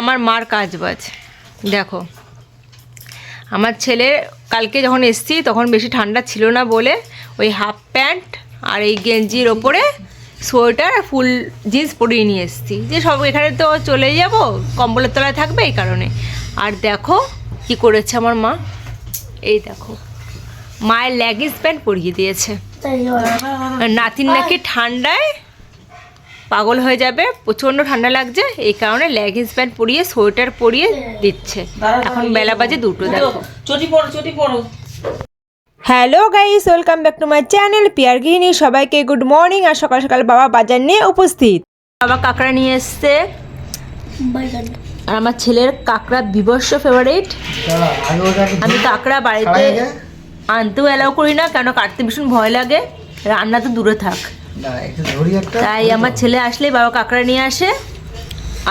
আমার মার কাজ বাজ। দেখো আমার ছেলে কালকে যখন এসছি তখন বেশি ঠান্ডা ছিল না বলে ওই হাফ প্যান্ট আর এই গেঞ্জির ওপরে সোয়েটার আর ফুল জিন্স পরিয়ে নিয়ে এসছি। যে সব এখানে তো চলে যাব কম্বলের তলায় থাকবে এই কারণে। আর দেখো কি করেছে আমার মা। এই দেখো মায়ের লেগিংস প্যান্ট পরিয়ে দিয়েছে। নাতির নাকি ঠান্ডায় পাগল হয়ে যাবে প্রচণ্ড ঠান্ডা লাগছে এই কারণে লেগিংস প্যান্ট পরিয়ে সোয়েটার পরিয়ে দিচ্ছে। এখন বেলা বাজে দুটো দেখো। চটি পড়ো চটি পড়ো hello guys welcome back to my channel peer গৃহিণী সবাইকে গুড মর্নিং আর সকাল সকাল বাবা বাজার নিয়ে উপস্থিত। বাবা কাঁকড়া নিয়ে এসছে। আর আমার ছেলের কাঁকড়া বিবর্ষ ফেভারিট আমি কাঁকড়া বাড়িতে আনতেও অ্যালাউ করি না কেন কাটতে ভীষণ ভয় লাগে। রান্না তো দূরে থাক। তাই আমার ছেলে আসলেই বাবা কাঁকড়া নিয়ে আসে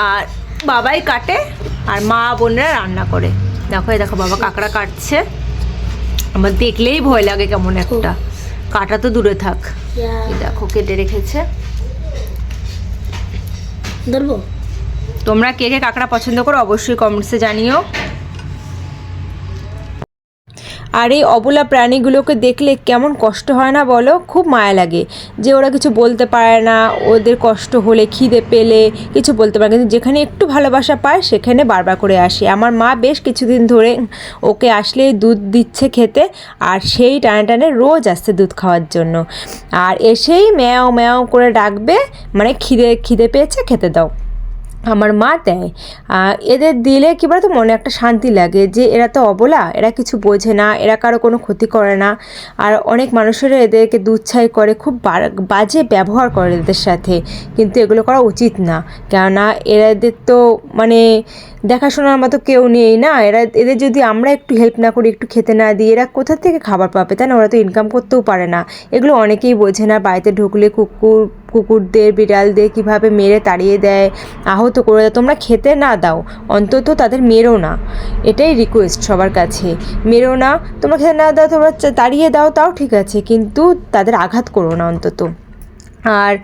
আর বাবাই কাটে আর মা বোনেরা রান্না করে। দেখো দেখো বাবা কাঁকড়া কাটছে। আমার দেখলেই ভয় লাগে কেমন একটা। কাটা তো দূরে থাক। দেখো কেটে রেখেছে। ধরবো? তোমরা কে কে কাঁকড়া পছন্দ করো অবশ্যই কমেন্টসে জানিও। আর এই অবলা প্রাণীগুলোকে দেখলে কেমন কষ্ট হয় না বলো? খুব মায়া লাগে। যে ওরা কিছু বলতে পারে না, ওদের কষ্ট হলে খিদে পেলে কিছু বলতে পারে। কিন্তু যেখানে একটু ভালোবাসা পায়, সেখানে বারবার করে আসে। আমার মা বেশ কিছুদিন ধরে ওকে আসলেই দুধ দিচ্ছে খেতে আর সেই টানে টানে রোজ আসছে দুধ খাওয়ার জন্য। আর এসেই ম্যাও ম্যাও করে ডাকবে মানে খিদে খিদে পেয়েছে, খেতে দাও। আমার মা দেয়। এদের দিলে কী বলতো, মনে একটা শান্তি লাগে যে এরা তো অবলা, এরা কিছু বোঝে না, এরা কারও কোনো ক্ষতি করে না। আর অনেক মানুষেরা এদেরকে দুচ্ছাই করে, খুব বাজে ব্যবহার করে এদের সাথে। কিন্তু এগুলো করা উচিত না। কেননা এরাদের তো মানে দেখাশোনার মতো কেউ নেই না। এরা, এদের যদি আমরা একটু হেল্প না করি, একটু খেতে না দিই, এরা কোথা থেকে খাবার পাবে? তাই না? ওরা তো ইনকাম করতেও পারে না। এগুলো অনেকেই বোঝে না। বাড়িতে ঢুকলে কুকুর, কুকুরদের, বিড়ালদের কীভাবে মেরে তাড়িয়ে দেয়? আহত করে দেয়। তোমরা খেতে না দাও। অন্তত তাদের মেরো না। এটাই রিকোয়েস্ট সবার কাছে। মেরো না। তোমরা খেতে না দাও, তোমরা তাড়িয়ে দাও, তাও ঠিক আছে। কিন্তু তাদের আঘাত করো না অন্তত। আর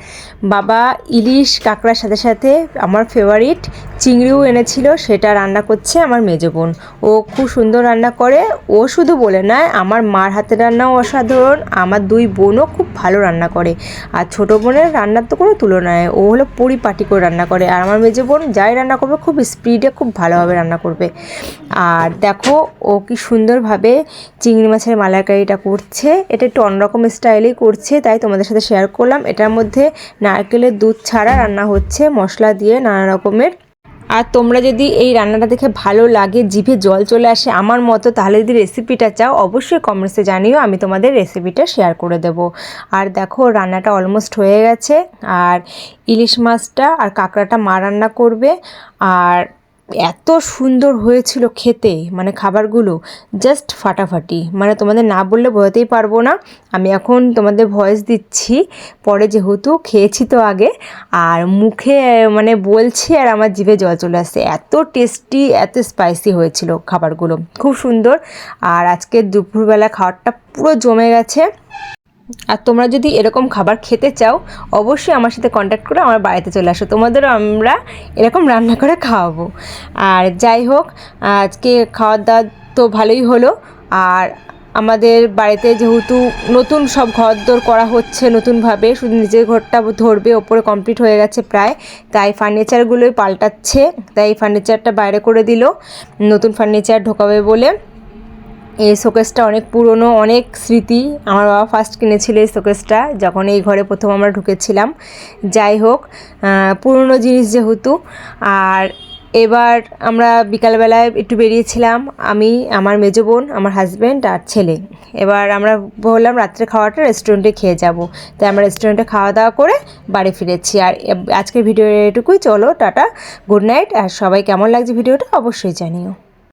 বাবা ইলিশ কাঁকড়ার সাথে সাথে আমার ফেভারিট চিংড়িও এনেছিল, সেটা রান্না করছে আমার মেজো বোন। ও খুব সুন্দর রান্না করে। ও শুধু বলে নয়, আমার মার হাতের রান্নাও অসাধারণ। আমার দুই বোনও খুব ভালো রান্না করে। আর ছোটো বোনের রান্নার তো কোনো তুলনায়, ও হলো পরিপাটি করে রান্না করে। আর আমার মেজো বোন যাই রান্না করবে, খুব স্পিডে খুব ভালোভাবে রান্না করবে। আর দেখো, ও কি সুন্দরভাবে চিংড়ি মাছের মালাইকারিটা করছে। এটা একটু অন্যরকম স্টাইলেই করছে, তাই তোমাদের সাথে শেয়ার করলাম। এটার মধ্যে নারকেলের দুধ ছাড়া রান্না হচ্ছে। মশলা দিয়ে নানা রকমের আর তোমরা যদি এই রান্নাটা দেখে ভালো লাগে, জিভে জল চলে আসে আমার মতো, তাহলে যদি রেসিপিটা চাও, অবশ্যই কমেন্টসে জানিও, আমি তোমাদের রেসিপিটা শেয়ার করে দেব। আর দেখো, রান্নাটা অলমোস্ট হয়ে গেছে। আর ইলিশ মাছটা আর কাঁকড়াটা মা রান্না করবে। আর এত সুন্দর হয়েছিল খেতে মানে খাবারগুলো জাস্ট ফাটাফাটি। মানে তোমাদের না বললে বোঝাতেই পারব না। আমি এখন তোমাদের ভয়েস দিচ্ছি। পরে যেহেতু খেয়েছি তো আগে, আর মুখে মানে বলছি আর আমার জিভে জল চলে আসছে। এত টেস্টি এত স্পাইসি হয়েছিল খাবারগুলো। খুব সুন্দর। আর আজকে দুপুরবেলা খাবারটা পুরো জমে গেছে। আর তোমরা যদি এরকম খাবার খেতে চাও, অবশ্যই আমার সাথে কন্ট্যাক্ট করে আমার বাড়িতে চলে আসো। তোমাদেরও আমরা এরকম রান্না করে খাওয়াবো। আর যাই হোক, আজকে খাওয়ার দাওয়ার তো ভালোই হলো। আর আমাদের বাড়িতে যেহেতু নতুন সব ঘর দোর করা হচ্ছে নতুনভাবে, শুধু নিজের ঘরটা ধরবে, ওপরে কমপ্লিট হয়ে গেছে প্রায়, তাই ফার্নিচারগুলোই পাল্টাচ্ছে, তাই ফার্নিচারটা বাইরে করে দিল, নতুন ফার্নিচার ঢোকাবে বলে। এই শোকেসটা অনেক পুরনো, অনেক স্মৃতি। আমার বাবা ফার্স্ট কিনেছিল এই শোকেসটা যখন এই ঘরে প্রথম আমরা ঢুকেছিলাম। যাই হোক পুরনো জিনিস যেহেতু, আর এবার আমরা বিকালবেলায় একটু বেরিয়েছিলাম। আমি, আমার মেজো বোন, আমার হাজব্যান্ড আর ছেলে। এবার আমরা বললাম, রাত্রে খাওয়াটা রেস্টুরেন্টে খেয়ে যাব। তাই আমরা রেস্টুরেন্টে খাওয়া দাওয়া করে বাড়ি ফিরেছি। আর আজকের ভিডিও এটুকুই। চলো, টাটা গুড নাইট আর সবাই কেমন লাগছে ভিডিওটা অবশ্যই জানিও।